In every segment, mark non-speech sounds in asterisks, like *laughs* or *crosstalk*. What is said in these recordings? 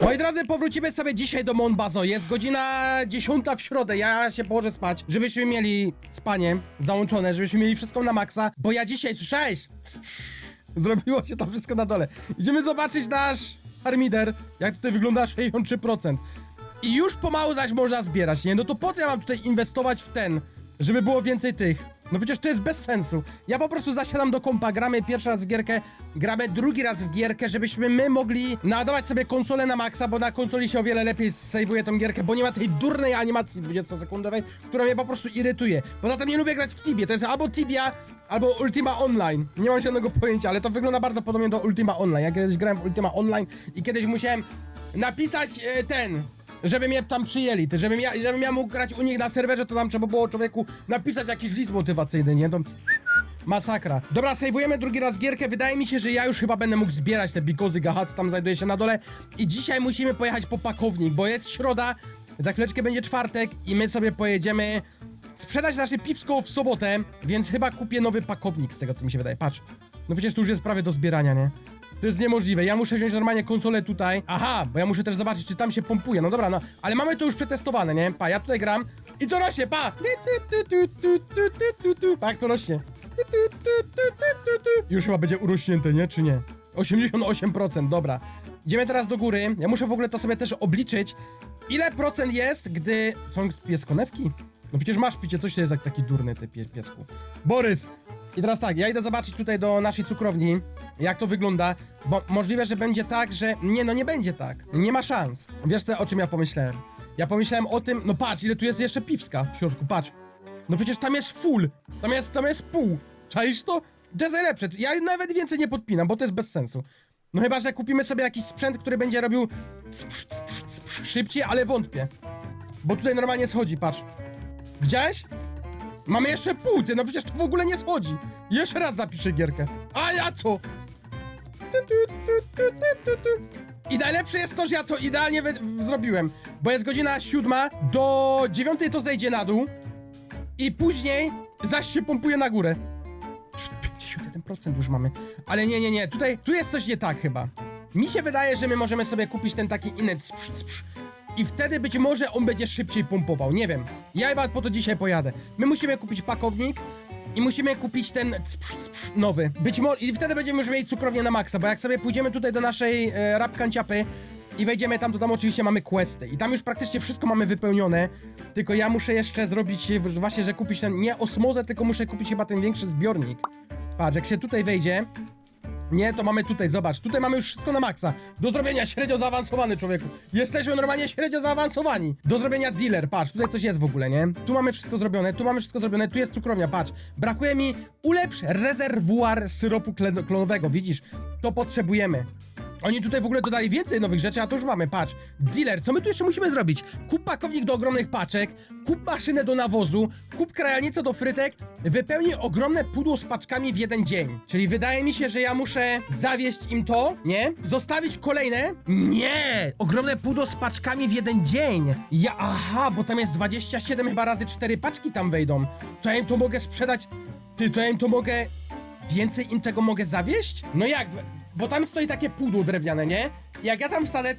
Moi drodzy, powrócimy sobie dzisiaj do Monbazo. Jest godzina 10 w środę. Ja się położę spać, żebyśmy mieli spanie załączone, żebyśmy mieli wszystko na maksa. Bo ja dzisiaj, słyszałeś? Zrobiło się tam wszystko na dole. Idziemy zobaczyć nasz harmider, jak tutaj wygląda 63%. I już pomału zaś można zbierać, nie? No to po co ja mam tutaj inwestować w ten, żeby było więcej tych? No przecież to jest bez sensu. Ja po prostu zasiadam do kompa, gramy pierwszy raz w gierkę, gramy drugi raz w gierkę, żebyśmy my mogli naładować sobie konsolę na maksa, bo na konsoli się o wiele lepiej sejwuje tą gierkę, bo nie ma tej durnej animacji 20-sekundowej, która mnie po prostu irytuje. Poza tym nie lubię grać w Tibie, to jest albo Tibia, albo Ultima Online. Nie mam żadnego pojęcia, ale to wygląda bardzo podobnie do Ultima Online. Ja kiedyś grałem w Ultima Online i kiedyś musiałem napisać e, ten, żeby mnie tam przyjęli, ty, żebym ja, żebym ja mógł grać u nich na serwerze, to tam trzeba było człowieku napisać jakiś list motywacyjny, nie? To... Masakra. Dobra, sejwujemy drugi raz gierkę. Wydaje mi się, że ja już chyba będę mógł zbierać te bikozy gahac, tam znajduje się na dole. I dzisiaj musimy pojechać po pakownik, bo jest środa, za chwileczkę będzie czwartek i my sobie pojedziemy sprzedać nasze piwsko w sobotę, więc chyba kupię nowy pakownik z tego, co mi się wydaje. Patrz. No przecież tu już jest prawie do zbierania, nie? To jest niemożliwe. Ja muszę wziąć normalnie konsolę tutaj. Aha, bo ja muszę też zobaczyć, czy tam się pompuje. No dobra, no, ale mamy to już przetestowane, nie? Pa, ja tutaj gram i to rośnie, pa! Pa, jak to rośnie. Już chyba będzie urośnięte, nie? Czy nie? 88%, dobra. Idziemy teraz do góry. Ja muszę w ogóle to sobie też obliczyć. Ile procent jest, gdy... Są pieskonewki? No przecież masz picie, coś to jest taki durny, ty pie piesku. Borys! I teraz tak, ja idę zobaczyć tutaj do naszej cukrowni, jak to wygląda, bo możliwe, że będzie tak, że... Nie, no nie będzie tak. Nie ma szans. Wiesz co, o czym ja pomyślałem? Ja pomyślałem o tym, no patrz, ile tu jest jeszcze piwska w środku, patrz. No przecież tam jest full, tam jest, tam jest pół. Czaisz to? To jest najlepsze. Ja nawet więcej nie podpinam, bo to jest bez sensu. No chyba, że kupimy sobie jakiś sprzęt, który będzie robił szybciej, ale wątpię. Bo tutaj normalnie schodzi, patrz. Widziałeś? Mamy jeszcze pół, ty, no przecież to w ogóle nie schodzi. Jeszcze raz zapiszę gierkę. A ja co? I najlepsze jest to, że ja to idealnie zrobiłem, bo jest godzina siódma, do dziewiątej to zejdzie na dół i później zaś się pompuje na górę. 51% już mamy. Ale nie, nie, nie, tutaj, tu jest coś nie tak chyba. Mi się wydaje, że my możemy sobie kupić ten taki inny i wtedy być może on będzie szybciej pompował, nie wiem. Ja chyba po to dzisiaj pojadę. My musimy kupić pakownik i musimy kupić ten cpsz, cpsz, nowy. Być może i wtedy będziemy już mieli cukrownię na maksa, bo jak sobie pójdziemy tutaj do naszej e, rapkanciapy i wejdziemy tam, to tam oczywiście mamy questy. I tam już praktycznie wszystko mamy wypełnione. Tylko ja muszę jeszcze zrobić właśnie, że kupić ten nie osmozę, tylko muszę kupić chyba ten większy zbiornik. Patrz, jak się tutaj wejdzie, nie, to mamy tutaj, zobacz, tutaj mamy już wszystko na maksa. Do zrobienia średnio zaawansowany, człowieku. Jesteśmy normalnie średnio zaawansowani. Do zrobienia dealer, patrz, tutaj coś jest w ogóle, nie? Tu mamy wszystko zrobione, tu mamy wszystko zrobione, tu jest cukrownia, patrz. Brakuje mi ulepsz rezerwuar syropu klonowego, widzisz? To potrzebujemy. Oni tutaj w ogóle dodali więcej nowych rzeczy, a to już mamy, patrz. Dealer, co my tu jeszcze musimy zrobić? Kup pakownik do ogromnych paczek, kup maszynę do nawozu, kup krajalnicę do frytek, wypełnij ogromne pudło z paczkami w jeden dzień. Czyli wydaje mi się, że ja muszę zawieść im to, nie? Zostawić kolejne? Nie! Ogromne pudło z paczkami w jeden dzień. Ja, aha, bo tam jest 27 chyba razy 4 paczki tam wejdą. To ja im to mogę sprzedać... Ty, to ja im to mogę... Więcej im tego mogę zawieść? No jak? Bo tam stoi takie pudło drewniane, nie? Jak ja tam wsadę,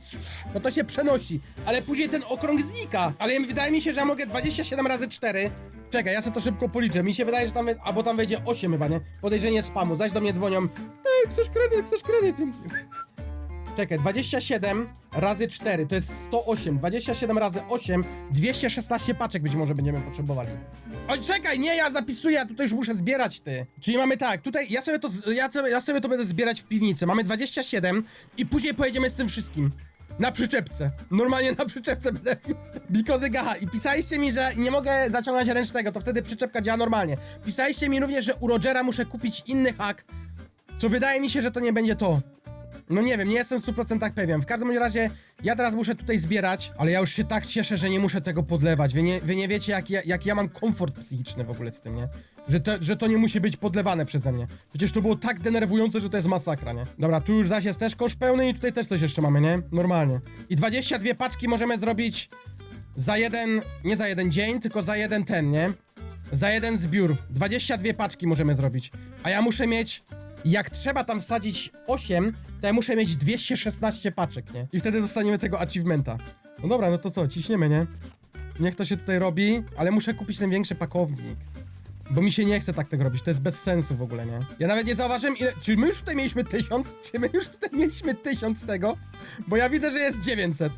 no to się przenosi, ale później ten okrąg znika. Ale wydaje mi się, że ja mogę 27 razy 4. Czekaj, ja sobie to szybko policzę. Mi się wydaje, że tam, albo tam wejdzie 8 chyba, nie? Podejrzenie spamu, zaś do mnie dzwonią. Ej, chcesz kredyt, chcesz kredyt. Czekaj, 27 razy 4 to jest 108. 27 razy 8, 216 paczek być może będziemy potrzebowali. Oj, czekaj, nie, ja zapisuję, ja tutaj już muszę zbierać ty. Czyli mamy tak, tutaj ja sobie to, ja sobie, ja sobie to będę zbierać w piwnicy. Mamy 27 i później pojedziemy z tym wszystkim. Na przyczepce. Normalnie na przyczepce będę. Because gaha. I pisaliście mi, że nie mogę zaciągnąć ręcznego, to wtedy przyczepka działa normalnie. Pisaliście mi również, że u Rogera muszę kupić inny hak, co wydaje mi się, że to nie będzie to. No nie wiem, nie jestem w 100% pewien. W każdym razie ja teraz muszę tutaj zbierać, ale ja już się tak cieszę, że nie muszę tego podlewać. Wy nie, wy nie wiecie, jak ja, jak ja mam komfort psychiczny w ogóle z tym, nie? Że to, że to nie musi być podlewane przeze mnie. Przecież to było tak denerwujące, że to jest masakra, nie? Dobra, tu już zaś jest też kosz pełny i tutaj też coś jeszcze mamy, nie? Normalnie. I 22 paczki możemy zrobić za jeden, nie za jeden dzień, tylko za jeden ten, nie? Za jeden zbiór. 22 paczki możemy zrobić. A ja muszę mieć, jak trzeba tam wsadzić 8, to ja muszę mieć 216 paczek, nie? I wtedy dostaniemy tego achievementa. No dobra, no to co, ciśniemy, nie? Niech to się tutaj robi, ale muszę kupić ten większy pakownik. Bo mi się nie chce tak tego robić, to jest bez sensu w ogóle, nie? Ja nawet nie zauważyłem ile... Czy my już tutaj mieliśmy tysiąc? *laughs* Czy my już tutaj mieliśmy tysiąc tego? Bo ja widzę, że jest 900.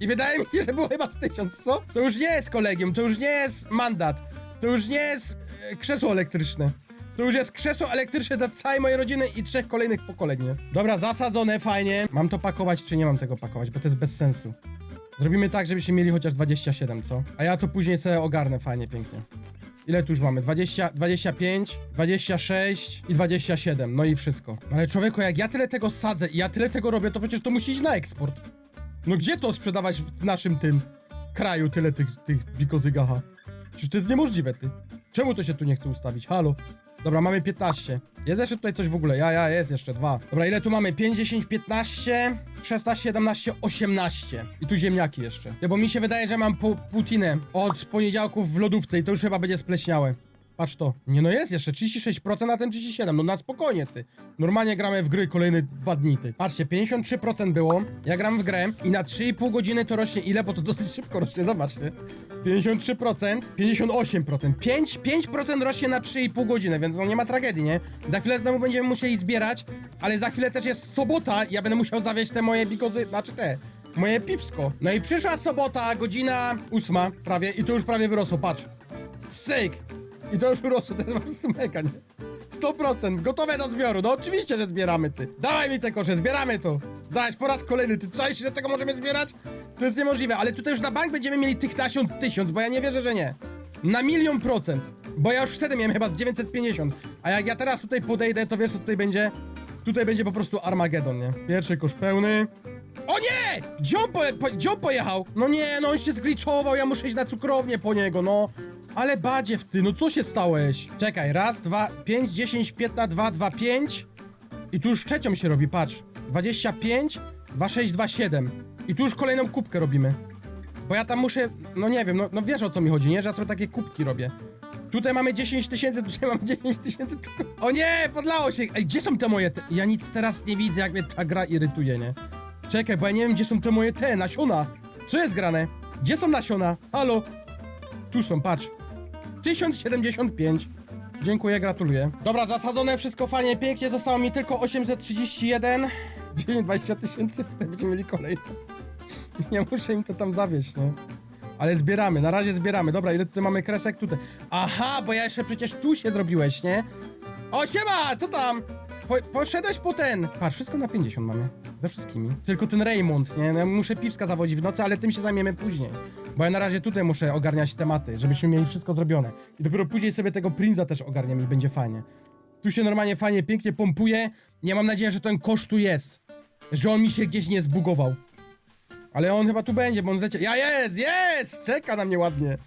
I wydaje mi się, że było chyba z tysiąc, co? To już nie jest kolegium, to już nie jest mandat. To już nie jest e, krzesło elektryczne. To już jest krzesło elektryczne dla całej mojej rodziny i trzech kolejnych pokoleń, nie? Dobra, zasadzone, fajnie. Mam to pakować, czy nie mam tego pakować, bo to jest bez sensu. Zrobimy tak, żebyście mieli chociaż 27, co? A ja to później sobie ogarnę fajnie, pięknie. Ile tu już mamy? 20, 25, 26 i 27. No i wszystko. Ale człowieku, jak ja tyle tego sadzę i ja tyle tego robię, to przecież to musi iść na eksport. No gdzie to sprzedawać w naszym tym kraju tyle tych, tych bikozygacha? Przecież to jest niemożliwe, ty. Czemu to się tu nie chce ustawić? Halo? Dobra, mamy 15. Jest jeszcze tutaj coś w ogóle. Ja, ja, jest jeszcze dwa. Dobra, ile tu mamy? 5, 10, 15, 16, 17, 18. I tu ziemniaki jeszcze. Ja, bo mi się wydaje, że mam pu putinę od poniedziałków w lodówce i to już chyba będzie spleśniałe. Patrz to. Nie no jest jeszcze 36%, a ten 37%. No na spokojnie ty. Normalnie gramy w gry kolejne dwa dni ty. Patrzcie, 53% było. Ja gram w grę i na 3,5 godziny to rośnie ile? Bo to dosyć szybko rośnie, zobaczcie. 53%, 58%. 5, 5% rośnie na 3,5 godziny, więc no nie ma tragedii, nie? Za chwilę znowu będziemy musieli zbierać, ale za chwilę też jest sobota ja będę musiał zawieźć te moje bikozy, znaczy te, moje piwsko. No i przyszła sobota, godzina ósma prawie i to już prawie wyrosło, patrz. Syk! I to już urosło, jest po prostu mega, nie? 100%, gotowe do zbioru, no oczywiście, że zbieramy, ty. Dawaj mi te kosze, zbieramy to. Zaś po raz kolejny, ty czaisz, ile tego możemy zbierać? To jest niemożliwe, ale tutaj już na bank będziemy mieli tych nasion tysiąc, bo ja nie wierzę, że nie. Na milion procent. Bo ja już wtedy miałem chyba z 950. A jak ja teraz tutaj podejdę, to wiesz co tutaj będzie? Tutaj będzie po prostu Armagedon, nie? Pierwszy kosz pełny. O nie! Gdzie on, poje, po, gdzie on pojechał? No nie, no on się zgliczował, ja muszę iść na cukrownię po niego, no. Ale badziew ty, no co się stałeś? Czekaj, raz, dwa, pięć, dziesięć, piętna, dwa, dwa, pięć. I tu już trzecią się robi, patrz. 25, 26, 27. I tu już kolejną kubkę robimy. Bo ja tam muszę, no nie wiem, no, no wiesz o co mi chodzi, nie? Że ja sobie takie kubki robię. Tutaj mamy 10 tysięcy, tutaj mamy 9 tysięcy. O nie, podlało się. Ej, gdzie są te moje te... Ja nic teraz nie widzę, jak mnie ta gra irytuje, nie? Czekaj, bo ja nie wiem, gdzie są te moje te nasiona. Co jest grane? Gdzie są nasiona? Halo? Tu są, patrz. 1075. Dziękuję, gratuluję. Dobra, zasadzone wszystko fajnie, pięknie. Zostało mi tylko 831. 920 *laughs* tysięcy, tutaj będziemy mieli kolejne. *laughs* Nie muszę im to tam zawieść, nie? Ale zbieramy, na razie zbieramy. Dobra, ile tutaj mamy kresek? Tutaj. Aha, bo ja jeszcze przecież tu się zrobiłeś, nie? O, siema! Co tam? Po, poszedłeś po ten. Patrz, wszystko na 50 mamy. Ze wszystkimi. Tylko ten Raymond, nie? No, ja muszę piwska zawodzić w nocy, ale tym się zajmiemy później. Bo ja na razie tutaj muszę ogarniać tematy, żebyśmy mieli wszystko zrobione. I dopiero później sobie tego Prince'a też ogarniemy i będzie fajnie. Tu się normalnie fajnie, pięknie pompuje. Ja mam nadzieję, że ten kosz tu jest. Że on mi się gdzieś nie zbugował. Ale on chyba tu będzie, bo on zleciał. Ja jest, jest! Czeka na mnie ładnie.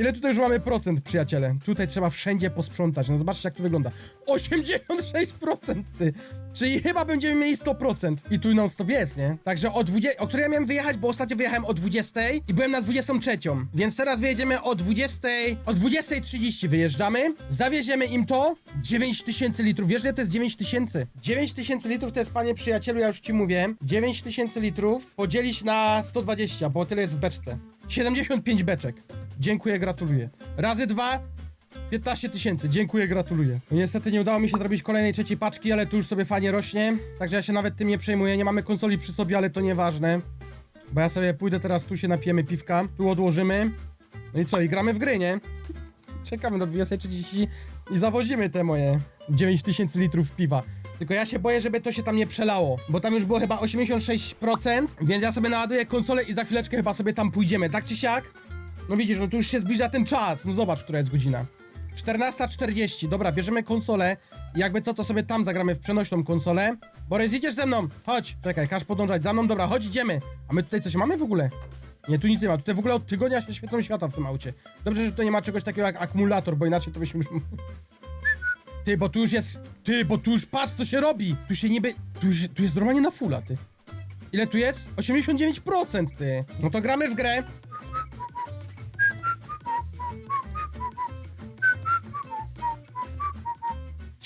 Ile tutaj już mamy procent, przyjaciele? Tutaj trzeba wszędzie posprzątać. No zobaczcie, jak to wygląda. 86% ty! Czyli chyba będziemy mieli 100%. I tu non stop jest, nie? Także o 20... O której ja miałem wyjechać? Bo ostatnio wyjechałem o 20 i byłem na 23. Więc teraz wyjedziemy o 20... O 20.30 wyjeżdżamy. Zawieziemy im to. 9000 litrów. Wiesz, ile to jest 9000? 9000 litrów to jest, panie przyjacielu, ja już ci mówię. 9000 litrów podzielić na 120, bo tyle jest w beczce. 75 beczek. Dziękuję, gratuluję. Razy dwa, 15 tysięcy, dziękuję, gratuluję. No niestety nie udało mi się zrobić kolejnej trzeciej paczki, ale tu już sobie fajnie rośnie. Także ja się nawet tym nie przejmuję. Nie mamy konsoli przy sobie, ale to nieważne. Bo ja sobie pójdę teraz, tu się napijemy piwka, tu odłożymy. No i co, i gramy w gry, nie? Czekamy do 20.30 i zawozimy te moje 9000 litrów piwa. Tylko ja się boję, żeby to się tam nie przelało, bo tam już było chyba 86%, więc ja sobie naładuję konsolę i za chwileczkę chyba sobie tam pójdziemy, tak czy siak? No widzisz, no tu już się zbliża ten czas, no zobacz, która jest godzina. 14.40, dobra, bierzemy konsolę i jakby co, to sobie tam zagramy w przenośną konsolę. Borys, idziesz ze mną, chodź, czekaj, każ podążać za mną, dobra, chodź, idziemy. A my tutaj coś mamy w ogóle? Nie, tu nic nie ma, tutaj w ogóle od tygodnia się świecą świata w tym aucie. Dobrze, że tutaj nie ma czegoś takiego jak akumulator, bo inaczej to byśmy już... *laughs* Ty, bo tu już jest... Ty, bo tu już patrz, co się robi! Tu się niby... Tu, już, tu jest normalnie na fulla, ty. Ile tu jest? 89%, ty. No to gramy w grę.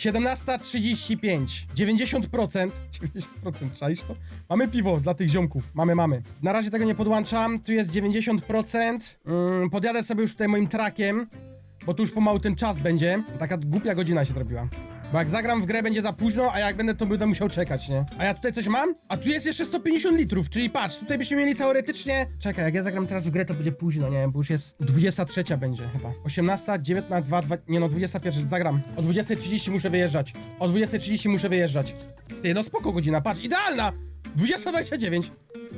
17.35. 90%. 90%, czaisz to? Mamy piwo dla tych ziomków. Mamy, mamy. Na razie tego nie podłączam. Tu jest 90%. Mm, podjadę sobie już tutaj moim trakiem, bo tu już pomału ten czas będzie. Taka głupia godzina się zrobiła. Bo jak zagram w grę będzie za późno, a jak będę to będę musiał czekać, nie? A ja tutaj coś mam? A tu jest jeszcze 150 litrów, czyli patrz, tutaj byśmy mieli teoretycznie... Czekaj, jak ja zagram teraz w grę, to będzie późno, nie wiem, bo już jest 23 będzie chyba. 18, 19, 2, 2, nie no, 21, zagram. O 20.30 muszę wyjeżdżać. O 20.30 muszę wyjeżdżać. Ty, no spoko godzina, patrz, idealna! 20.29.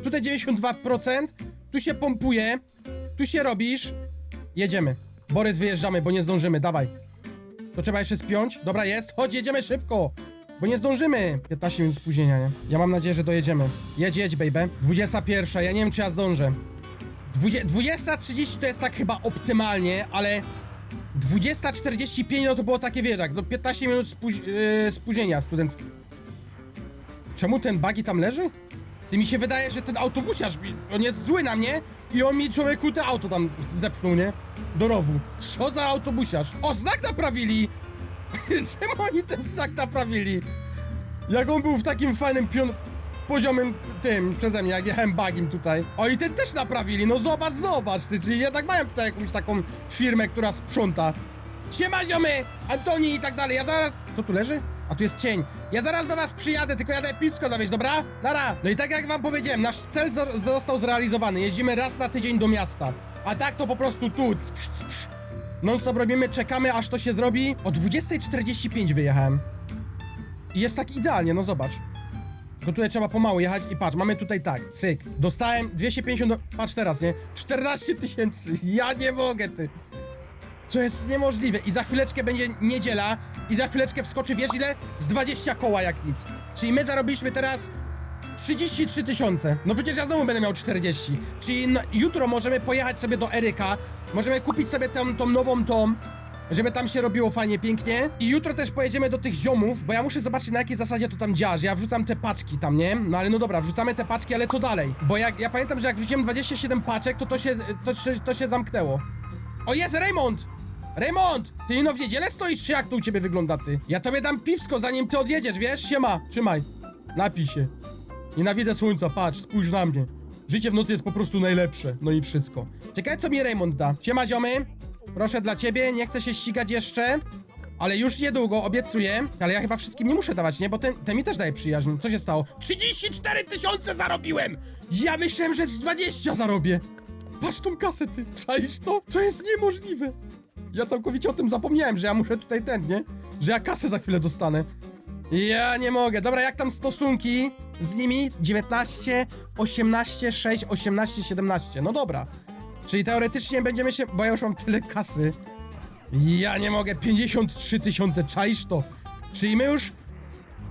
Tutaj 92%, tu się pompuje, tu się robisz. Jedziemy. Borys, wyjeżdżamy, bo nie zdążymy, dawaj. To trzeba jeszcze spiąć? Dobra, jest. Chodź, jedziemy szybko! Bo nie zdążymy! 15 minut spóźnienia, nie? Ja mam nadzieję, że dojedziemy. Jedź, jedź, baby. 21, ja nie wiem, czy ja zdążę. Dwudzie 20.30 to jest tak chyba optymalnie, ale 20.45 no to było takie, wiesz, jak no 15 minut spóź yy, spóźnienia studenckie. Czemu ten buggy tam leży? Ty mi się wydaje, że ten autobusiarz, on jest zły na mnie i on mi człowieku te auto tam zepchnął, nie? Do rowu. Co za autobusiarz? O, znak naprawili! *laughs* Czemu oni ten znak naprawili? Jak on był w takim fajnym pion... poziomym tym przeze mnie, jak jechałem bagiem tutaj. O i ten też naprawili, no zobacz, zobacz, ty, czyli jednak mają tutaj jakąś taką firmę, która sprząta. Siema ziomy, Antoni i tak dalej, ja zaraz... Co tu leży? A tu jest cień. Ja zaraz do was przyjadę, tylko jadę piwsko zawieźć, dobra? Nara! No i tak jak wam powiedziałem, nasz cel zo- został zrealizowany. Jeździmy raz na tydzień do miasta. A tak to po prostu tu, cpsz, cpsz. Non stop robimy, czekamy aż to się zrobi. O 20.45 wyjechałem. I jest tak idealnie, no zobacz. Tylko tutaj trzeba pomału jechać i patrz, mamy tutaj tak, cyk. Dostałem 250, do... patrz teraz, nie? 14 tysięcy, ja nie mogę, ty. To jest niemożliwe. I za chwileczkę będzie niedziela i za chwileczkę wskoczy, wiesz ile? Z 20 koła jak nic. Czyli my zarobiliśmy teraz 33 tysiące. No przecież ja znowu będę miał 40. Czyli no, jutro możemy pojechać sobie do Eryka, możemy kupić sobie tą, tą nową tą, żeby tam się robiło fajnie, pięknie. I jutro też pojedziemy do tych ziomów, bo ja muszę zobaczyć na jakiej zasadzie to tam działa, że ja wrzucam te paczki tam, nie? No ale no dobra, wrzucamy te paczki, ale co dalej? Bo jak, ja pamiętam, że jak wrzuciłem 27 paczek, to to się, to, się- to się zamknęło. O jest Raymond! Raymond! Ty no w niedzielę stoisz, czy jak to u ciebie wygląda, ty? Ja tobie dam piwsko, zanim ty odjedziesz, wiesz? Siema, trzymaj. Napij się. Nienawidzę słońca, patrz, spójrz na mnie. Życie w nocy jest po prostu najlepsze. No i wszystko. Ciekawe, co mi Raymond da. Siema, ziomy. Proszę dla ciebie, nie chcę się ścigać jeszcze. Ale już niedługo, obiecuję. Ale ja chyba wszystkim nie muszę dawać, nie? Bo ten, ten mi też daje przyjaźń. Co się stało? 34 tysiące zarobiłem! Ja myślałem, że z 20 zarobię. Patrz tą kasę, ty. Czaisz to? To jest niemożliwe. Ja całkowicie o tym zapomniałem, że ja muszę tutaj ten, nie? Że ja kasę za chwilę dostanę. Ja nie mogę. Dobra, jak tam stosunki z nimi? 19, 18, 6, 18, 17. No dobra. Czyli teoretycznie będziemy się... Bo ja już mam tyle kasy. Ja nie mogę. 53 tysiące. Czaisz to? Czyli my już...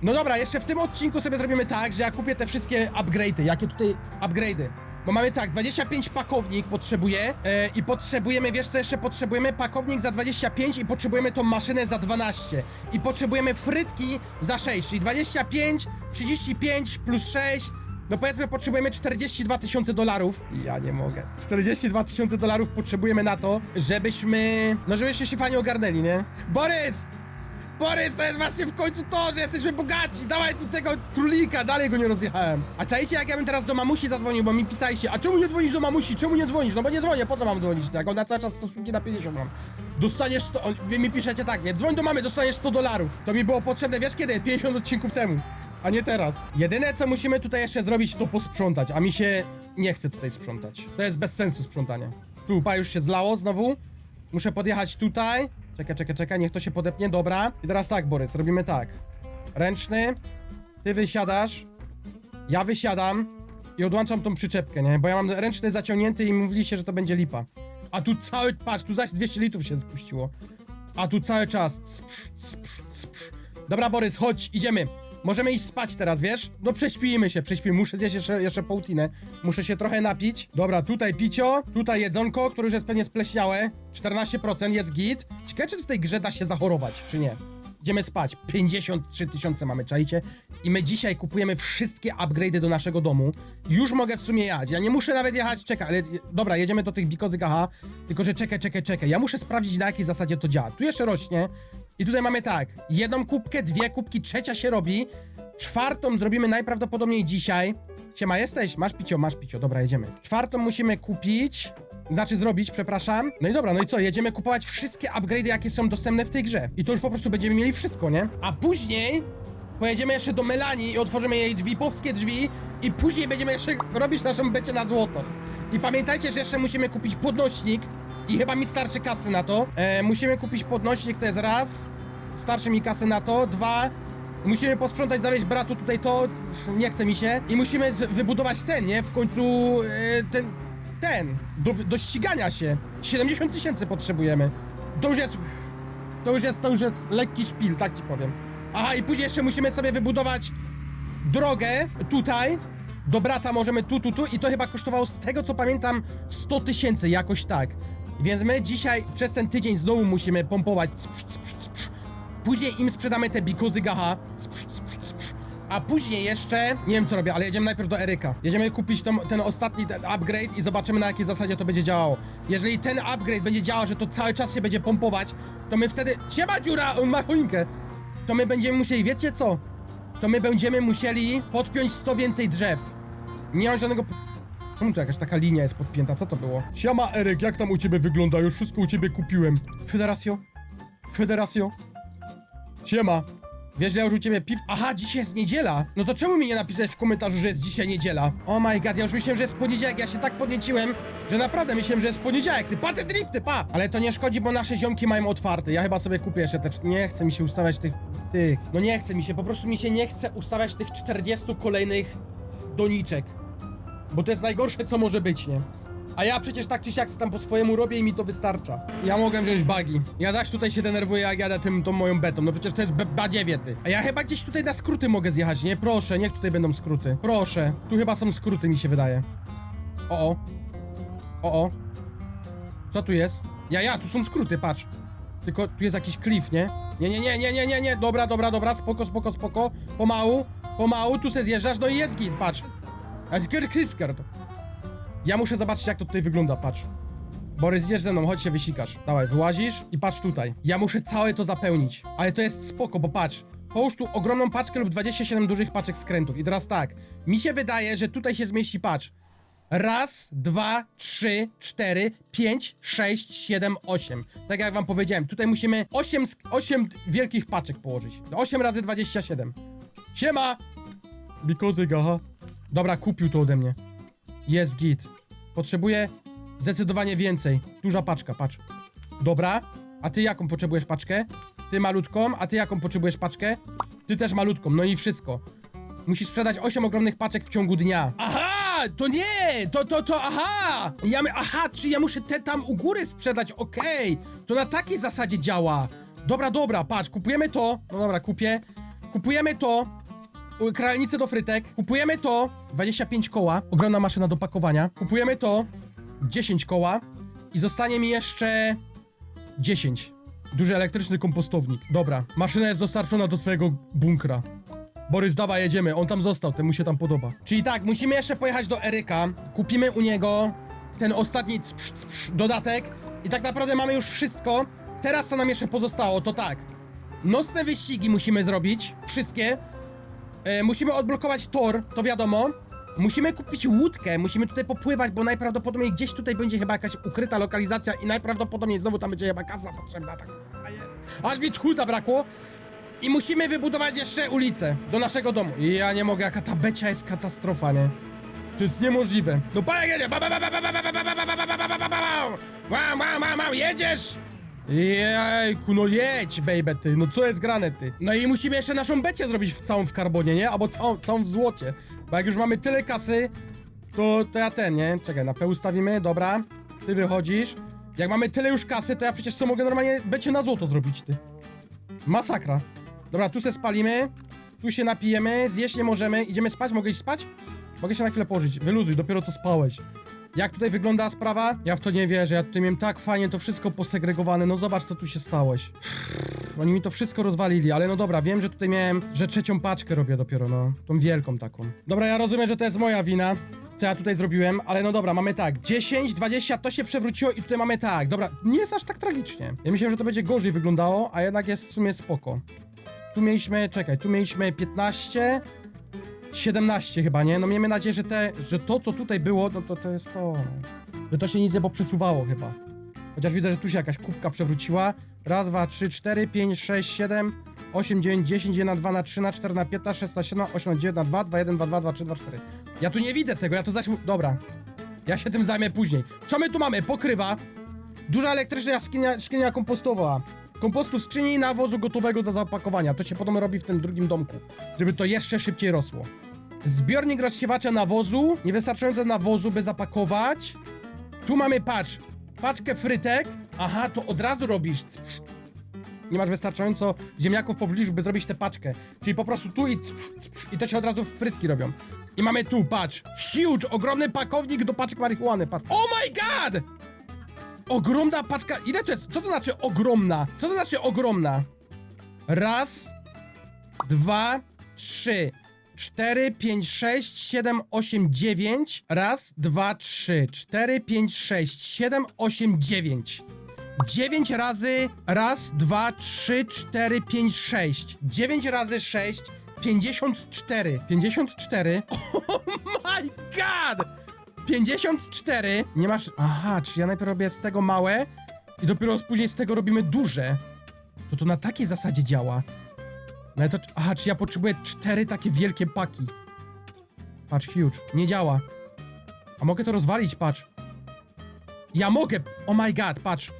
No dobra, jeszcze w tym odcinku sobie zrobimy tak, że ja kupię te wszystkie upgrade'y. Jakie tutaj upgrade'y? Bo mamy tak, 25 pakownik potrzebuję e, i potrzebujemy, wiesz co jeszcze potrzebujemy? Pakownik za 25 i potrzebujemy tą maszynę za 12. I potrzebujemy frytki za 6, czyli 25, 35 plus 6, no powiedzmy potrzebujemy 42 tysiące dolarów. Ja nie mogę. 42 tysiące dolarów potrzebujemy na to, żebyśmy, no żebyśmy się fajnie ogarnęli, nie? Borys! Borys, to jest właśnie w końcu to, że jesteśmy bogaci! Dawaj tu tego królika, dalej go nie rozjechałem. A czajcie, jak ja bym teraz do mamusi zadzwonił, bo mi pisaliście, a czemu nie dzwonisz do mamusi, czemu nie dzwonisz? No bo nie dzwonię, po co mam dzwonić, tak? Ona cały czas stosunki na 50 mam. Dostaniesz 100, on- wy mi piszecie tak, nie? Dzwoń do mamy, dostaniesz 100 dolarów. To mi było potrzebne, wiesz kiedy? 50 odcinków temu. A nie teraz. Jedyne, co musimy tutaj jeszcze zrobić, to posprzątać, a mi się nie chce tutaj sprzątać. To jest bez sensu sprzątanie. Tu, pa, już się zlało znowu. Muszę podjechać tutaj. Czekaj, czekaj, czekaj, niech to się podepnie, dobra. I teraz tak, Borys, robimy tak. Ręczny, ty wysiadasz, ja wysiadam i odłączam tą przyczepkę, nie? Bo ja mam ręczny zaciągnięty i mówiliście, że to będzie lipa. A tu cały, patrz, tu zaś 200 litrów się spuściło. A tu cały czas. Dobra, Borys, chodź, idziemy. Możemy iść spać teraz, wiesz? No prześpijmy się, prześpijmy. Muszę zjeść jeszcze, jeszcze. Muszę się trochę napić. Dobra, tutaj picio, tutaj jedzonko, które już jest pewnie spleśniałe. 14% jest git. Ciekawe, czy w tej grze da się zachorować, czy nie. Idziemy spać. 53 tysiące mamy, czajcie? I my dzisiaj kupujemy wszystkie upgrade'y do naszego domu. Już mogę w sumie jechać. Ja nie muszę nawet jechać, czekaj, ale dobra, jedziemy do tych bikozyk, aha. Tylko, że czekaj, czekaj, czekaj. Ja muszę sprawdzić, na jakiej zasadzie to działa. Tu jeszcze rośnie. I tutaj mamy tak, jedną kubkę, dwie kubki, trzecia się robi, czwartą zrobimy najprawdopodobniej dzisiaj. Siema, jesteś? Masz picio, masz picio, dobra, jedziemy. Czwartą musimy kupić, znaczy zrobić, przepraszam. No i dobra, no i co, jedziemy kupować wszystkie upgrade'y, jakie są dostępne w tej grze. I to już po prostu będziemy mieli wszystko, nie? A później pojedziemy jeszcze do Melanii i otworzymy jej drzwi, powskie drzwi i później będziemy jeszcze robić naszą becie na złoto. I pamiętajcie, że jeszcze musimy kupić podnośnik i chyba mi starczy kasy na to. E, musimy kupić podnośnik, to jest raz. Starczy mi kasy na to. Dwa. Musimy posprzątać, zawieźć bratu tutaj to, nie chce mi się. I musimy wybudować ten, nie? W końcu e, ten, ten, do, do ścigania się. 70 tysięcy potrzebujemy. To już jest, to już jest, to już jest lekki szpil, tak ci powiem. Aha, i później jeszcze musimy sobie wybudować drogę tutaj. Do brata możemy tu, tu, tu i to chyba kosztowało z tego co pamiętam 100 tysięcy, jakoś tak. Więc my dzisiaj przez ten tydzień znowu musimy pompować. Później im sprzedamy te bikozy gaha. A później jeszcze, nie wiem co robię, ale jedziemy najpierw do Eryka. Jedziemy kupić tą, ten ostatni ten upgrade i zobaczymy na jakiej zasadzie to będzie działało. Jeżeli ten upgrade będzie działał, że to cały czas się będzie pompować, to my wtedy... Siema dziura, ma choinkę! To my będziemy musieli, wiecie co? To my będziemy musieli podpiąć 100 więcej drzew. Nie mam żadnego... Czemu tu jakaś taka linia jest podpięta? Co to było? Siema Eryk, jak tam u ciebie wygląda? Już wszystko u ciebie kupiłem. Federacjo? Federacjo? Siema. Wiesz, ja już u ciebie piw... Aha, dzisiaj jest niedziela! No to czemu mi nie napisać w komentarzu, że jest dzisiaj niedziela? Oh my god, ja już myślałem, że jest poniedziałek, ja się tak podnieciłem, że naprawdę myślałem, że jest poniedziałek, ty pa te drifty, pa! Ale to nie szkodzi, bo nasze ziomki mają otwarte, ja chyba sobie kupię jeszcze te... Nie chce mi się ustawiać tych... tych... No nie chce mi się, po prostu mi się nie chce ustawiać tych 40 kolejnych doniczek. Bo to jest najgorsze, co może być, nie? A ja przecież tak czy siak tam po swojemu robię i mi to wystarcza. Ja mogłem wziąć bagi. Ja zaś tutaj się denerwuję, jak jadę tym, tą moją betą. No przecież to jest badziewie, ty. A ja chyba gdzieś tutaj na skróty mogę zjechać, nie? Proszę, niech tutaj będą skróty. Proszę. Tu chyba są skróty, mi się wydaje. O, o. O, o. Co tu jest? Ja, ja, tu są skróty, patrz. Tylko tu jest jakiś klif, nie? Nie, nie, nie, nie, nie, nie, nie. Dobra, dobra, dobra, spoko, spoko, spoko. Pomału, pomału, tu se zjeżdżasz, no i jest git, patrz. A to. Ja muszę zobaczyć, jak to tutaj wygląda, patrz. Borys, idziesz ze mną, chodź się wysikasz. Dawaj, wyłazisz i patrz tutaj. Ja muszę całe to zapełnić. Ale to jest spoko, bo patrz. Połóż tu ogromną paczkę lub 27 dużych paczek skrętów. I teraz tak. Mi się wydaje, że tutaj się zmieści, patrz. Raz, dwa, trzy, cztery, pięć, sześć, siedem, osiem. Tak jak wam powiedziałem, tutaj musimy osiem, osiem wielkich paczek położyć. 8 razy 27. Siema! Bikozy gaha. Dobra, kupił to ode mnie. Jest git. Potrzebuję zdecydowanie więcej. Duża paczka, patrz. Dobra. A ty jaką potrzebujesz paczkę? Ty malutką, a ty jaką potrzebujesz paczkę? Ty też malutką, no i wszystko. Musisz sprzedać 8 ogromnych paczek w ciągu dnia. Aha! To nie! To, to, to, aha! Ja my, aha, czy ja muszę te tam u góry sprzedać? Okej! To na takiej zasadzie działa. Dobra, dobra, patrz, kupujemy to. No dobra, kupię. Kupujemy to. Kralnice do frytek. Kupujemy to. 25 koła. Ogromna maszyna do pakowania. Kupujemy to. 10 koła. I zostanie mi jeszcze 10. Duży elektryczny kompostownik. Dobra, maszyna jest dostarczona do swojego bunkra. Borys, dawaj, jedziemy. On tam został, temu się tam podoba. Czyli tak, musimy jeszcze pojechać do Eryka. Kupimy u niego ten ostatni cpsz, cpsz, dodatek. I tak naprawdę mamy już wszystko. Teraz co nam jeszcze pozostało, to tak. Nocne wyścigi musimy zrobić. Wszystkie. Musimy odblokować tor, to wiadomo. Musimy kupić łódkę, musimy tutaj popływać, bo najprawdopodobniej gdzieś tutaj będzie chyba jakaś ukryta lokalizacja i najprawdopodobniej znowu tam będzie chyba kasa potrzebna, tak Aż mi tchu zabrakło. I musimy wybudować jeszcze ulicę do naszego domu. I ja nie mogę, jaka ta becia jest katastrofa, nie? To jest niemożliwe. No pa, jedzie! Wow, wow, wow, wow, jedziesz! Jejku, no jedź, baby, ty, no co jest grane, ty? No i musimy jeszcze naszą becie zrobić w całą w karbonie, nie? Albo całą, całą w złocie. Bo jak już mamy tyle kasy, to, to ja ten, nie? Czekaj, na P ustawimy, dobra. Ty wychodzisz. Jak mamy tyle już kasy, to ja przecież co mogę normalnie becie na złoto zrobić, ty. Masakra. Dobra, tu se spalimy. Tu się napijemy, zjeść nie możemy. Idziemy spać? Mogę iść spać? Mogę się na chwilę położyć. Wyluzuj, dopiero co spałeś. Jak tutaj wygląda sprawa? Ja w to nie wierzę, ja tutaj miałem tak fajnie to wszystko posegregowane, no zobacz co tu się stałeś. Oni mi to wszystko rozwalili, ale no dobra, wiem, że tutaj miałem, że trzecią paczkę robię dopiero, no. Tą wielką taką. Dobra, ja rozumiem, że to jest moja wina. co ja tutaj zrobiłem, ale no dobra, mamy tak, 10, 20, to się przewróciło i tutaj mamy tak, dobra, nie jest aż tak tragicznie. Ja myślałem, że to będzie gorzej wyglądało, a jednak jest w sumie spoko. Tu mieliśmy, czekaj, tu mieliśmy 15, 17 chyba, nie? No miejmy nadzieję, że te, że to, co tutaj było, no to to jest to. Że to się nic nie poprzesuwało chyba. Chociaż widzę, że tu się jakaś kubka przewróciła. Raz, dwa, trzy, cztery, pięć, sześć, siedem, osiem, dziewięć, dziesięć, jeden dwa, na trzy, na cztery, na pięć, na sześć, na siedem, osiem, dziewięć, na dwa, dwa, jeden, dwa, dwa, dwa, trzy, dwa, cztery. Ja tu nie widzę tego, ja to zaś... Dobra. Ja się tym zajmę później. Co my tu mamy? Pokrywa. Duża elektryczna jaskinia, skrzynia kompostowa. Kompostu skrzyni i nawozu gotowego za zapakowania. To się podobno robi w tym drugim domku, żeby to jeszcze szybciej rosło. Zbiornik rozsiewacza nawozu, niewystarczająco nawozu, by zapakować. Tu mamy, patrz, paczkę frytek. Aha, to od razu robisz. Nie masz wystarczająco ziemniaków w pobliżu, by zrobić tę paczkę. Czyli po prostu tu i i to się od razu frytki robią. I mamy tu, patrz, huge, ogromny pakownik do paczek marihuany, patrz. Oh my god! Ogromna paczka, ile to jest? Co to znaczy ogromna? Co to znaczy ogromna? Raz, dwa, trzy, cztery, pięć, sześć, siedem, osiem, dziewięć. Raz, dwa, trzy, cztery, pięć, sześć, siedem, osiem, dziewięć. Dziewięć razy raz, dwa, trzy, cztery, pięć, sześć. Dziewięć razy sześć, pięćdziesiąt cztery. Pięćdziesiąt cztery. *laughs* Oh my god! 54. Nie masz. Aha, czy ja najpierw robię z tego małe i dopiero później z tego robimy duże. To to na takiej zasadzie działa. No ale to. Aha, czy ja potrzebuję cztery takie wielkie paki? Patrz, huge. Nie działa. A mogę to rozwalić, patrz. Ja mogę! Oh my god, patrz.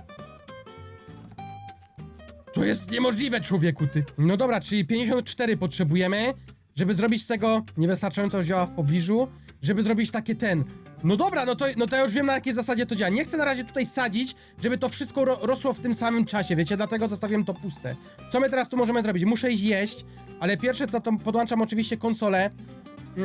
To jest niemożliwe, człowieku, ty. No dobra, czyli 54 potrzebujemy, żeby zrobić z tego niewystarczająco działa w pobliżu, żeby zrobić takie ten. No dobra, no to, no to ja już wiem na jakiej zasadzie to działa. Nie chcę na razie tutaj sadzić, żeby to wszystko ro rosło w tym samym czasie, wiecie, dlatego zostawiłem to puste. Co my teraz tu możemy zrobić? Muszę iść jeść, ale pierwsze co to podłączam oczywiście konsolę. Yy,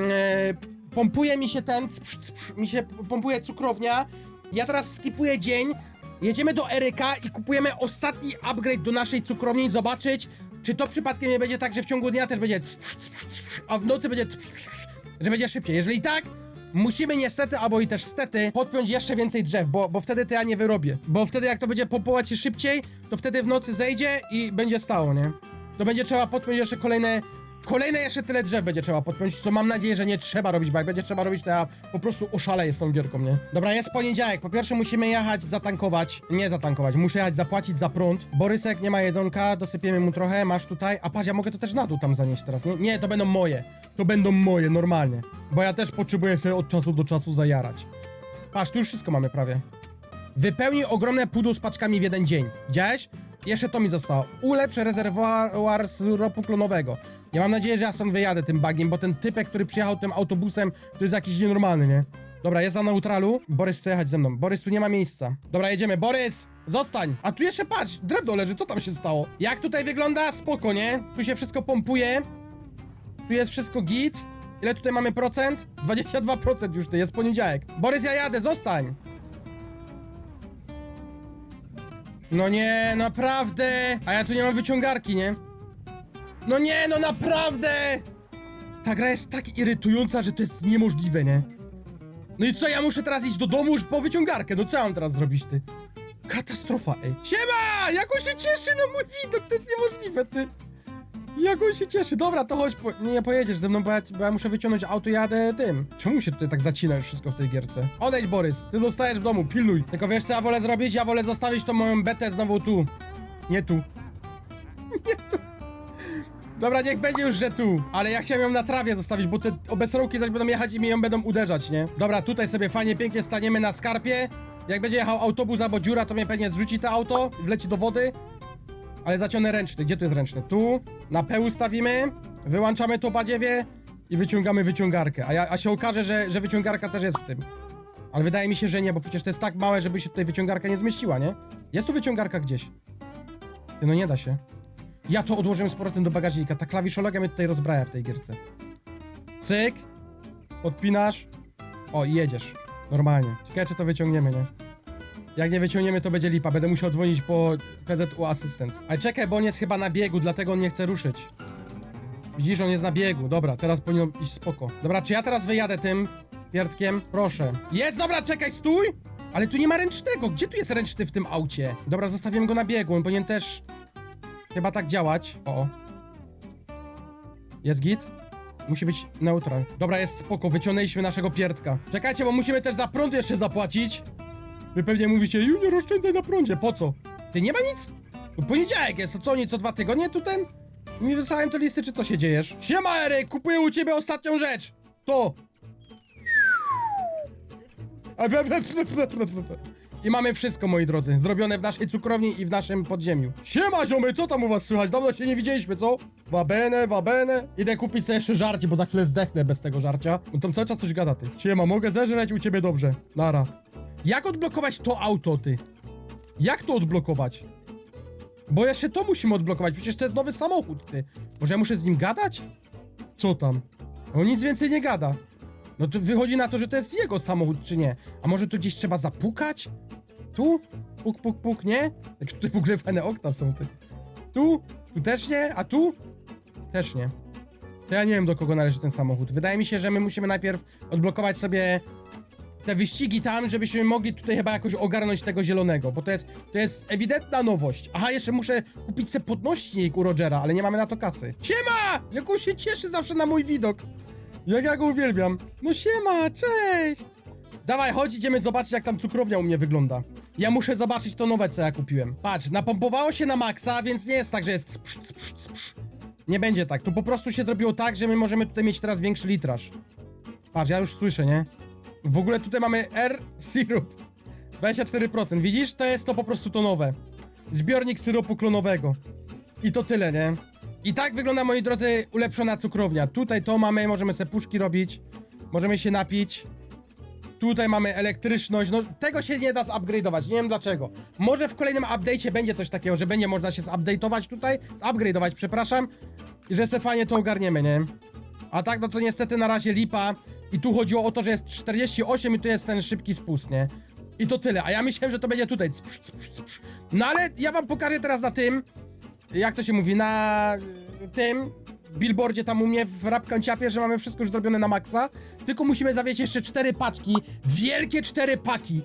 pompuje mi się ten, cpsz, mi się pompuje cukrownia. Ja teraz skipuję dzień, jedziemy do Eryka i kupujemy ostatni upgrade do naszej cukrowni, zobaczyć, czy to przypadkiem nie będzie tak, że w ciągu dnia też będzie cpsz, a w nocy będzie cpsz, że będzie szybciej. Jeżeli tak, musimy niestety, albo i też stety, podpiąć jeszcze więcej drzew, bo, bo wtedy to ja nie wyrobię. Bo wtedy jak to będzie pompować się szybciej, to wtedy w nocy zejdzie i będzie stało, nie? To będzie trzeba podpiąć jeszcze kolejne Kolejne jeszcze tyle drzew będzie trzeba podpiąć, co mam nadzieję, że nie trzeba robić, bo jak będzie trzeba robić, to ja po prostu oszaleję z tą gierką, nie? Dobra, jest poniedziałek. Po pierwsze musimy jechać zatankować. Nie zatankować, muszę jechać zapłacić za prąd. Borysek nie ma jedzonka, dosypiemy mu trochę, masz tutaj. A patrz, ja mogę to też na dół tam zanieść teraz, nie? Nie, to będą moje. To będą moje, normalnie. Bo ja też potrzebuję sobie od czasu do czasu zajarać. Patrz, tu już wszystko mamy prawie. Wypełnij ogromne pudło z paczkami w jeden dzień. Widziałeś? Jeszcze to mi zostało. Ulepsz rezerwuar z ropu klonowego. Ja mam nadzieję, że ja stąd wyjadę tym bagiem, bo ten typek, który przyjechał tym autobusem, to jest jakiś nienormalny, nie? Dobra, jest za neutralu. Borys chce jechać ze mną. Borys, tu nie ma miejsca. Dobra, jedziemy. Borys, zostań. A tu jeszcze patrz, drewno leży, co tam się stało? Jak tutaj wygląda? Spoko, nie? Tu się wszystko pompuje. Tu jest wszystko git. Ile tutaj mamy procent? 22% już, to jest poniedziałek. Borys, ja jadę, zostań. No nie, naprawdę! A ja tu nie mam wyciągarki, nie? No nie, no naprawdę! Ta gra jest tak irytująca, że to jest niemożliwe, nie? No i co, ja muszę teraz iść do domu po wyciągarkę, no co ja mam teraz zrobić, ty? Katastrofa, ej. Siema! Jak on się cieszy na mój widok, to jest niemożliwe, ty! Jak on się cieszy, dobra, to chodź, po... nie, pojedziesz ze mną, bo ja, bo ja muszę wyciągnąć auto jadę tym. Czemu się tutaj tak zacina już wszystko w tej gierce? Odejdź, Borys, ty zostajesz w domu, pilnuj. Tylko wiesz co ja wolę zrobić? Ja wolę zostawić tą moją betę znowu tu. Nie tu. *laughs* Nie tu. Dobra, niech będzie już, że tu. Ale ja chciałem ją na trawie zostawić, bo te obesrołki zaś będą jechać i mi ją będą uderzać, nie? Dobra, tutaj sobie fajnie, pięknie staniemy na skarpie. Jak będzie jechał autobus albo dziura, to mnie pewnie zrzuci to auto, wleci do wody. Ale zaciągnę ręczny. Gdzie tu jest ręczny? Tu. Na P ustawimy. Wyłączamy to badziewie i wyciągamy wyciągarkę. A, ja, a się okaże, że, że wyciągarka też jest w tym. Ale wydaje mi się, że nie, bo przecież to jest tak małe, żeby się tutaj wyciągarka nie zmieściła, nie? Jest tu wyciągarka gdzieś. Ty, no nie da się. Ja to odłożyłem z powrotem do bagażnika. Ta klawiszologia mnie tutaj rozbraja w tej gierce. Cyk. Podpinasz. O, jedziesz. Normalnie. Ciekawe, czy to wyciągniemy, nie? Jak nie wyciągniemy, to będzie lipa. Będę musiał dzwonić po PZU Assistance. Ale czekaj, bo on jest chyba na biegu, dlatego on nie chce ruszyć. Widzisz, on jest na biegu. Dobra, teraz powinien iść spoko. Dobra, czy ja teraz wyjadę tym Pierdkiem, proszę. Jest, dobra, czekaj, stój! Ale tu nie ma ręcznego. Gdzie tu jest ręczny w tym aucie? Dobra, zostawiłem go na biegu. On powinien też chyba tak działać. O. Jest git? Musi być neutral. Dobra, jest spoko, wyciągnęliśmy naszego pierdka. Czekajcie, bo musimy też za prąd jeszcze zapłacić. Wy pewnie mówicie, Junior, oszczędzaj na prądzie, po co? Ty nie ma nic? No poniedziałek jest, to co, nie co dwa tygodnie tu ten? Mi wysłałem te listy, czy co się dziejesz? Siema, Eryk, kupuję u ciebie ostatnią rzecz! To! A. I mamy wszystko, moi drodzy, zrobione w naszej cukrowni i w naszym podziemiu. Siema, ziomy, co tam u was słychać? Dawno się nie widzieliśmy, co? Wabene, wabene. Idę kupić sobie jeszcze żarcie, bo za chwilę zdechnę bez tego żarcia. No tam cały czas coś gada, ty. Siema, mogę zeżreć u ciebie dobrze. Nara. Jak odblokować to auto, ty? Jak to odblokować? Bo jeszcze to musimy odblokować, przecież to jest nowy samochód, ty. Może ja muszę z nim gadać? Co tam? On nic więcej nie gada. No to wychodzi na to, że to jest jego samochód, czy nie? A może tu gdzieś trzeba zapukać? Tu? Puk, puk, puk, nie? Jak tutaj w ogóle fajne okna są, ty. Tu? Tu też nie? A tu? Też nie. To ja nie wiem, do kogo należy ten samochód. Wydaje mi się, że my musimy najpierw odblokować sobie te wyścigi tam, żebyśmy mogli tutaj chyba jakoś ogarnąć tego zielonego, bo to jest, to jest ewidentna nowość. Aha, jeszcze muszę kupić sobie podnośnik u Rogera, ale nie mamy na to kasy. Siema! Jak on się cieszy zawsze na mój widok. Jak ja go uwielbiam. No siema, cześć! Dawaj, chodź, idziemy zobaczyć, jak tam cukrownia u mnie wygląda. Ja muszę zobaczyć to nowe, co ja kupiłem. Patrz, napompowało się na maksa, więc nie jest tak, że jest spsz, spsz, spsz. Nie będzie tak. To po prostu się zrobiło tak, że my możemy tutaj mieć teraz większy litraż. Patrz, ja już słyszę, nie? W ogóle tutaj mamy R syrup. 24%. Widzisz? To jest to po prostu to nowe. Zbiornik syropu klonowego. I to tyle, nie? I tak wygląda, moi drodzy, ulepszona cukrownia. Tutaj to mamy, możemy sobie puszki robić. Możemy się napić. Tutaj mamy elektryczność, no tego się nie da zupgrade'ować, nie wiem dlaczego. Może w kolejnym update'cie będzie coś takiego, że będzie można się zupdate'ować tutaj, zupgrade'ować, przepraszam, i że se fajnie to ogarniemy, nie? A tak, no to niestety na razie lipa i tu chodziło o to, że jest 48 i tu jest ten szybki spust, nie? I to tyle, a ja myślałem, że to będzie tutaj. No ale ja wam pokażę teraz na tym, jak to się mówi, na y, tym billboardzie tam u mnie w Rapkanciapie, że mamy wszystko już zrobione na maksa, tylko musimy zawieźć jeszcze cztery paczki, wielkie cztery paki,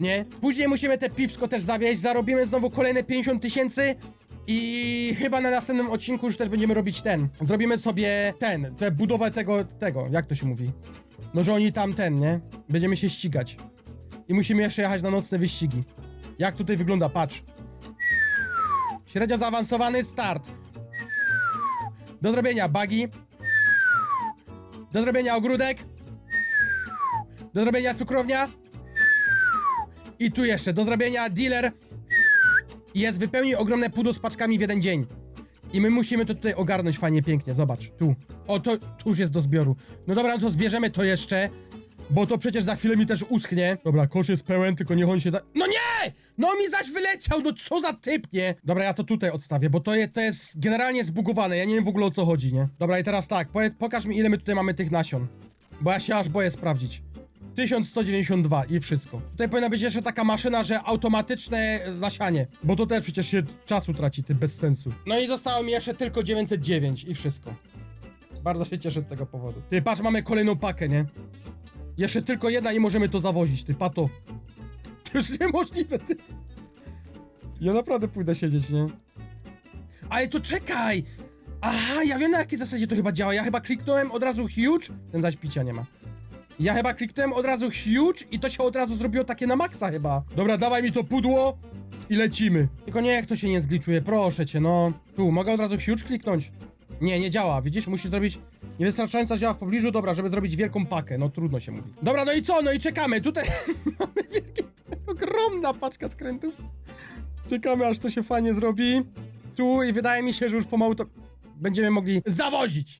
nie? Później musimy te piwsko też zawieźć, zarobimy znowu kolejne 50 tysięcy i chyba na następnym odcinku już też będziemy robić ten. Zrobimy sobie ten, tę budowę tego, tego, jak to się mówi? No, że oni tam ten, nie? Będziemy się ścigać. I musimy jeszcze jechać na nocne wyścigi. Jak tutaj wygląda, patrz. Średnio zaawansowany start. Do zrobienia buggy. Do zrobienia ogródek. Do zrobienia cukrownia. I tu jeszcze, do zrobienia dealer. I jest wypełnił ogromne pudło z paczkami w jeden dzień. I my musimy to tutaj ogarnąć fajnie, pięknie, zobacz, tu. O, to, już jest do zbioru. No dobra, no to zbierzemy to jeszcze, bo to przecież za chwilę mi też uschnie. Dobra, kosz jest pełen, tylko niech on się za... No nie! No mi zaś wyleciał, no co za typ, nie? Dobra, ja to tutaj odstawię, bo to, je, to jest generalnie zbugowane, ja nie wiem w ogóle o co chodzi, nie? Dobra, i teraz tak, pokaż mi ile my tutaj mamy tych nasion. Bo ja się aż boję sprawdzić. 1192 i wszystko. Tutaj powinna być jeszcze taka maszyna, że automatyczne zasianie. Bo to też przecież się czasu traci, ty bez sensu. No i zostało mi jeszcze tylko 909 i wszystko. Bardzo się cieszę z tego powodu. Ty, patrz, mamy kolejną pakę, nie? Jeszcze tylko jedna i możemy to zawozić, ty, pato. *laughs* To już niemożliwe, ty. Ja naprawdę pójdę siedzieć, nie? Ale to czekaj! Aha, ja wiem na jakiej zasadzie to chyba działa. Ja chyba kliknąłem od razu huge, ten zaś picia nie ma. Ja chyba kliknąłem od razu huge i to się od razu zrobiło takie na maksa chyba. Dobra, dawaj mi to pudło i lecimy. Tylko niech to się nie zgliczuje, proszę cię, no. Tu, mogę od razu huge kliknąć? Nie, nie działa, widzisz, musisz zrobić niewystarczająco działa w pobliżu, dobra, żeby zrobić wielką pakę, no trudno się mówi. Dobra, no i co, no i czekamy, tutaj *laughs* mamy wielkie, ogromna paczka skrętów. Czekamy, aż to się fajnie zrobi. Tu i wydaje mi się, że już pomału to będziemy mogli zawozić.